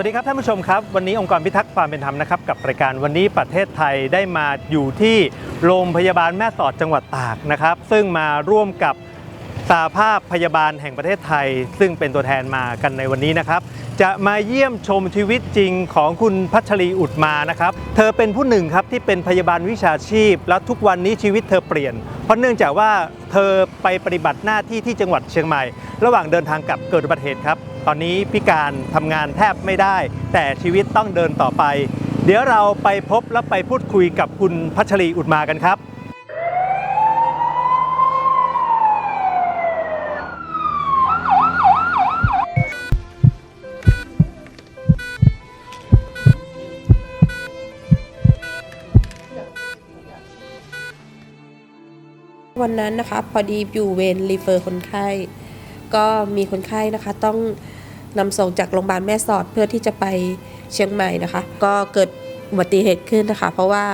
วัสดีครับท่านผู้ชมครับ วันนี้องค์กรพิทักษ์ความเป็นธรรมนะครับกับรายการวันนี้ประเทศไทยได้มาอยู่ที่โรงพยาบาลแม่สอดจังหวัดตากนะครับ ซึ่งมาร่วมกับ สาภาพพยาบาลแห่งประเทศไทย ซึ่งเป็นตัวแทนมากันในวันนี้นะครับ จะมาเยี่ยมชมชีวิตจริงของคุณพัชรีอุดมานะครับ เธอเป็นผู้หนึ่งครับที่เป็นพยาบาลวิชาชีพ แล้วทุกวันนี้ชีวิตเธอเปลี่ยน เพราะเนื่องจากว่าเธอไปปฏิบัติหน้าที่ที่จังหวัดเชียงใหม่ ระหว่างเดินทางกลับเกิดอุบัติเหตุครับ ตอนนี้พิการทำงานแทบไม่ได้ แต่ชีวิตต้องเดินต่อไป เดี๋ยวเราไปพบและไปพูดคุยกับคุณพัชรีอุดมากันครับ วันนั้นนะคะพอดีอยู่เวรรีเฟอร์คนไข้ ก็มีคนไข้นะคะต้องนำส่งจากโรงพยาบาลแม่สอดเพื่อที่จะไปเชียงใหม่นะคะ ก็เกิดอุบัติเหตุขึ้นนะคะ เพราะว่า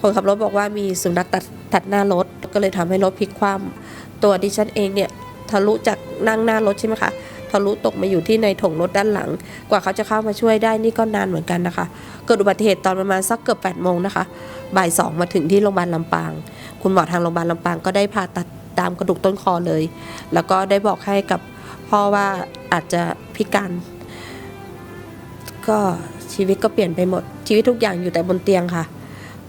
คนขับรถบอกว่ามีสุนัขตัดตัดหน้ารถ ก็เลยทำให้รถพลิกคว่ำตัวดิฉันเองเนี่ยทะลุจากนั่งหน้ารถใช่ไหมคะ ทะลุตกมาอยู่ที่ในถงรถด้านหลัง กว่าเขาจะเข้ามาช่วยได้นี่ก็นานเหมือนกันนะคะ เกิดอุบัติเหตุตอนประมาณสักเกือบ8ปดโมงนะคะบ่ายสองมาถึงที่โรงพยาบาลลำปาง คุณหมอทางโรงพยาบาลลำปางก็ได้ผ่าตัดตามกระดูกต้นคอเลย แล้วก็ได้บอกให้กับพ่อว่าอาจจะพิการก็ชีวิตก็เปลี่ยนไปหมด ชีวิตทุกอย่างอยู่แต่บนเตียงค่ะ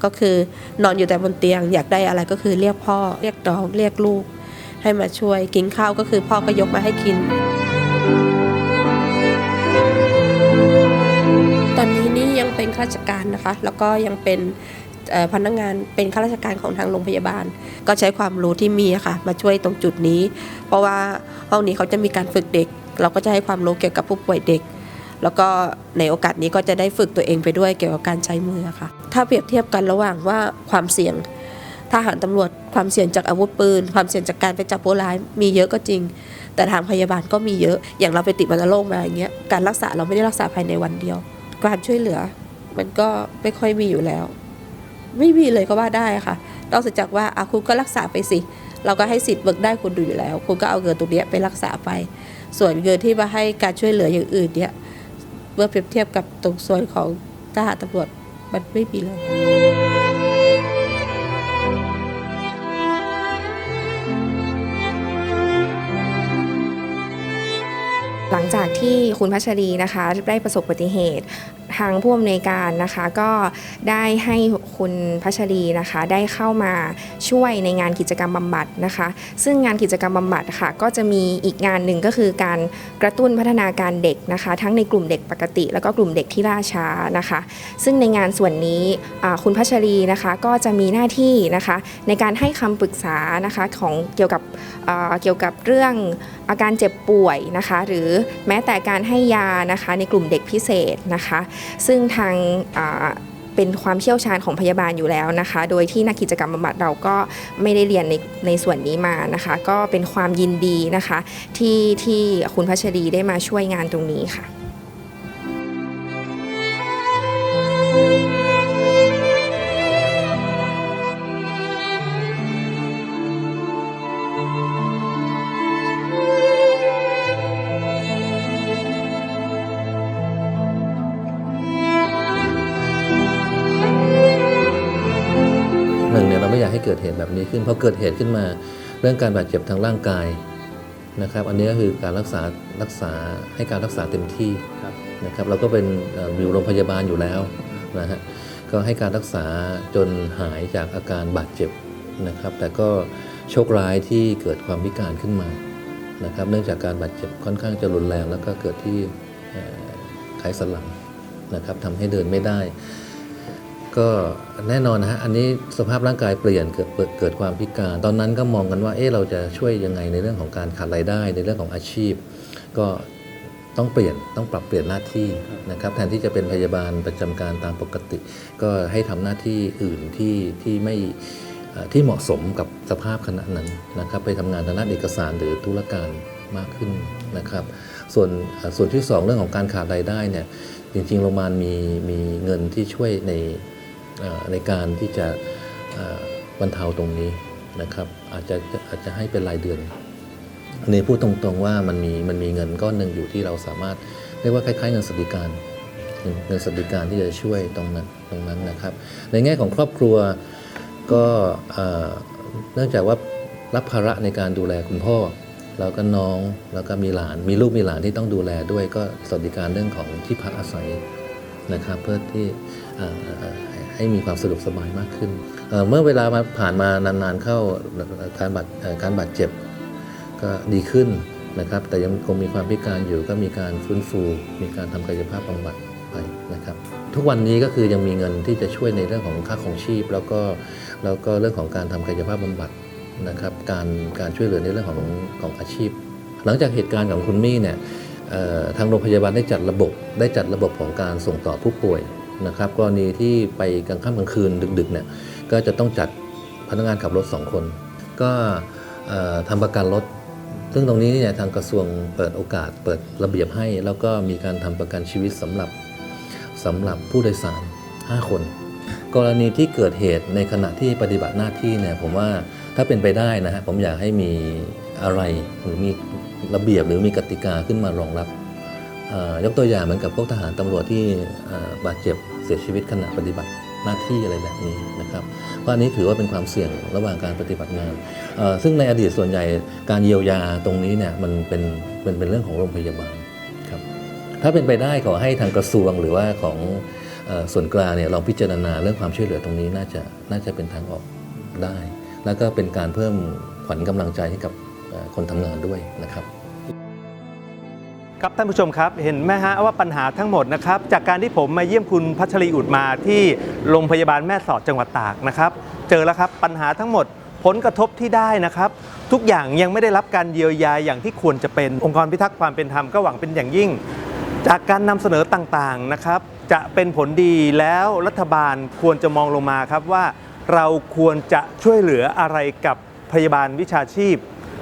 ก็คือนอนอยู่แต่บนเตียง อยากได้อะไรก็คือเรียกพ่อ เรียกน้องเรียกลูก ให้มาช่วยกินข้าวก็คือพ่อก็ยกมาให้กินตอน เป็นข้าราชการนะคะ แล้วก็ยังเป็นพนักงานเป็นข้าราชการของทางโรงพยาบาล ก็ใช้ความรู้ที่มีค่ะ มาช่วยตรงจุดนี้ เพราะว่าห้องนี้เขาจะมีการฝึกเด็ก เราก็จะให้ความรู้เกี่ยวกับผู้ป่วยเด็ก แล้วก็ในโอกาสนี้ก็จะได้ฝึกตัวเองไปด้วยเกี่ยวกับการใช้มือค่ะ ถ้าเปรียบเทียบกันระหว่างว่าความเสี่ยงทหารตำรวจความเสี่ยงจากอาวุธปืน ความเสี่ยงจากการไปจับผู้ร้ายมีเยอะก็จริง แต่ทางพยาบาลก็มีเยอะอย่างเราไปติดวัณโรคมาอย่างเงี้ยการรักษาเราไม่ได้รักษาภายในวันเดียว การช่วยเหลือ มันก็ไม่ค่อยมีอยู่แล้ว ไม่มีเลยก็ว่าได้ค่ะนอกจากว่าอาคุณก็รักษาไปสิ เราก็ให้สิทธิ์เบิกได้คุณดูอยู่แล้ว คุณก็เอาเงินตรงนี้ไปรักษาไป ส่วนเงินที่มาให้การช่วยเหลืออย่างอื่นเนี่ยเมื่อเปรียบเทียบกับตรงส่วนของทหารตำรวจมันไม่มีเลยหลังจากที่คุณพัชรีนะคะ ได้ประสบอุบัติเหตุ ทางผู้อำนวยการนะคะก็ได้ให้คุณพัชรีนะคะได้เข้ามาช่วยในงานกิจกรรมบำบัดนะคะ ซึ่งงานกิจกรรมบำบัดค่ะ ก็จะมีอีกงานหนึ่งก็คือการกระตุ้นพัฒนาการเด็กนะคะ ทั้งในกลุ่มเด็กปกติ แล้วก็กลุ่มเด็กที่ล่าช้านะคะ ซึ่งในงานส่วนนี้คุณพัชรีนะคะก็จะมีหน้าที่นะคะในการให้คำปรึกษานะคะของเกี่ยวกับเกี่ยวกับเรื่องอาการเจ็บป่วยนะคะ หรือแม้แต่การให้ยานะคะในกลุ่มเด็กพิเศษนะคะซึ่งทางเป็นความเชี่ยวชาญของพยาบาลอยู่แล้วนะคะ โดยที่นักกิจกรรมบำบัดเราก็ไม่ได้เรียนในในส่วนนี้มานะคะ ก็เป็นความยินดีนะคะ ที่ที่คุณพัชรีได้มาช่วยงานตรงนี้ค่ะ ให้เกิดเหตุแบบนี้ขึ้นพอเกิดเหตุขึ้นมาเรื่องการบาดเจ็บทางร่างกายนะครับ อันนี้ก็คือการรักษารักษาให้การรักษาเต็มที่ครับนะครับ เราก็เป็นเอ่ออยู่โรงพยาบาลอยู่แล้วนะฮะก็ให้การรักษาจนหายจากอาการบาดเจ็บนะครับ แต่ก็โชคร้ายที่เกิดความพิการขึ้นมานะครับ เนื่องจากการบาดเจ็บค่อนข้างจะรุนแรง แล้วก็เกิดที่เอ่อไขสันหลังนะครับทำให้เดินไม่ได้ ก็แน่นอนนะฮะอันนี้สภาพร่างกายเปลี่ยนเกิดเกิดความพิการ ตอนนั้นก็มองกันว่าเอ๊ะเราจะช่วยยังไงในเรื่องของการขาดรายได้ในเรื่องของอาชีพ ก็ต้องเปลี่ยนต้องปรับเปลี่ยนหน้าที่นะครับแทนที่จะเป็นพยาบาลประจำการตามปกติ ก็ให้ทำหน้าที่อื่นที่ที่ไม่ที่เหมาะสมกับสภาพขณะนั้นนะครับไปทำงานทางด้านเอกสารหรือธุรการมากขึ้นนะครับ ส่วนส่วนที่สองเรื่องของการขาดรายได้เนี่ยจริงๆโรงพยาบาลมีมีเงินที่ช่วยใน ในการที่จะบรรเทาตรงนี้นะครับอาจจะอาจจะให้เป็นรายเดือนอนี้พูดตรงๆว่ามันมีมันมีเงินก้อนหนึ่งอยู่ที่เราสามารถเรียกว่าคล้ายๆเงินสวัสดิการเงินสวัสดิการที่จะช่วยตรงนั้นตรงนั้นนะครับ ในแง่ของครอบครัวก็เนื่องจากว่ารับภาระในการดูแลคุณพ่อ แล้วก็น้องแล้วก็มีหลานมีลูกมีหลานที่ต้องดูแลด้วยก็สวัสดิการเรื่องของที่พักอาศัย นะครับเพื่อที่ให้มีความสะดวกสบายมากขึ้นเเมื่อเวลามาผ่านมานานๆเข้าการบาดการบาดเจ็บก็ดีขึ้นนะครับ แต่ยังคงมีความพิการอยู่ก็มีการฟื้นฟู มีการทำกายภาพบำบัดไปนะครับ ทุกวันนี้ก็คือยังมีเงินที่จะช่วยในเรื่องของค่าของชีพ แล้วก็แล้วก็เรื่องของการทำกายภาพบำบัดนะครับ การการช่วยเหลือในเรื่องของของอาชีพ หลังจากเหตุการณ์ของคุณมี่เนี่ย ทางโรงพยาบาลได้จัดระบบได้จัดระบบของการส่งต่อผู้ป่วยนะครับกรณีที่ไปกลางค่ำกลางคืนดึกๆเนี่ยก็จะต้องจัดพนักงานขับรถสองคน ก็เอ่อทำประกันรถ ซึ่งตรงนี้เนี่ยทางกระทรวงเปิดโอกาสเปิดระเบียบให้ แล้วก็มีการทำประกันชีวิตสำหรับสำหรับผู้โดยสาร 5 คน กรณีที่เกิดเหตุในขณะที่ปฏิบัติหน้าที่เนี่ยผมว่าถ้าเป็นไปได้นะฮะผมอยากให้มีอะไรหรือมี ระเบียบหรือมีกติกาขึ้นมารองรับ ยกตัวอย่างเหมือนกับพวกทหารตำรวจที่บาดเจ็บเสียชีวิตขณะปฏิบัติหน้าที่อะไรแบบนี้นะครับ เพราะอันนี้ถือว่าเป็นความเสี่ยงระหว่างการปฏิบัติงาน ซึ่งในอดีตส่วนใหญ่การเยียวยาตรงนี้เนี่ยมันเป็นเป็นเป็นเรื่องของโรงพยาบาลครับถ้าเป็นไปได้ขอให้ทางกระทรวงหรือว่าของอส่วนกลางเนี่ยลองพิจารณาเรื่องความช่วยเหลือตรงนี้น่าจะน่าจะเป็นทางออกได้ แล้วก็เป็นการเพิ่มขวัญกำลังใจให้กับ คนทำงานด้วยนะครับครับท่านผู้ชมครับเห็นไหมฮะว่าปัญหาทั้งหมดนะครับจากการที่ผมมาเยี่ยมคุณพัชรีอุดมาที่โรงพยาบาลแม่สอดจังหวัดตากนะครับเจอแล้วครับปัญหาทั้งหมดผลกระทบที่ได้นะครับ ทุกอย่างยังไม่ได้รับการเยียวยาอย่างที่ควรจะเป็นองค์กรพิทักษ์ความเป็นธรรมก็หวังเป็นอย่างยิ่ง จากการนำเสนอต่างๆนะครับ จะเป็นผลดีแล้วรัฐบาลควรจะมองลงมาครับว่า เราควรจะช่วยเหลืออะไรกับพยาบาลวิชาชีพ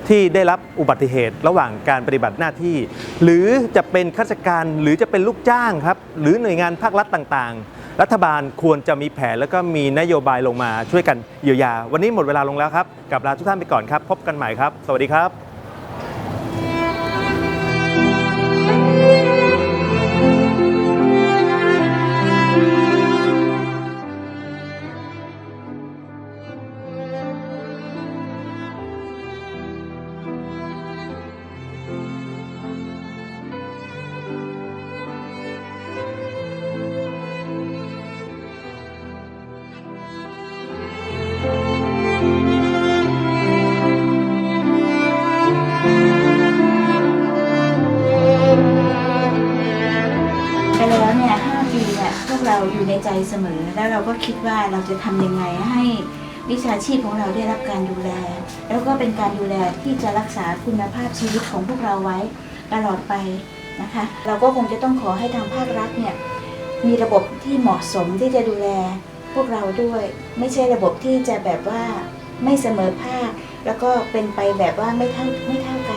ที่ได้รับอุบัติเหตุระหว่างการปฏิบัติหน้าที่ หรือจะเป็นข้าราชการหรือจะเป็นลูกจ้างครับ หรือหน่วยงานภาครัฐต่างๆ รัฐบาลควรจะมีแผนแล้วก็มีนโยบายลงมาช่วยกันเยียวยา วันนี้หมดเวลาลงแล้วครับกลับลาทุกท่านไปก่อนครับ พบกันใหม่ครับ สวัสดีครับ เสมอ แล้วเราก็คิดว่าเราจะทำยังไงให้วิชาชีพของเราได้รับการดูแล แล้วก็เป็นการดูแลที่จะรักษาคุณภาพชีวิตของพวกเราไว้ตลอดไปนะคะ เราก็คงจะต้องขอให้ทางภาครัฐเนี่ยมีระบบที่เหมาะสมที่จะดูแลพวกเราด้วย ไม่ใช่ระบบที่จะแบบว่าไม่เสมอภาค แล้วก็เป็นไปแบบว่าไม่เท่าไม่เท่ากัน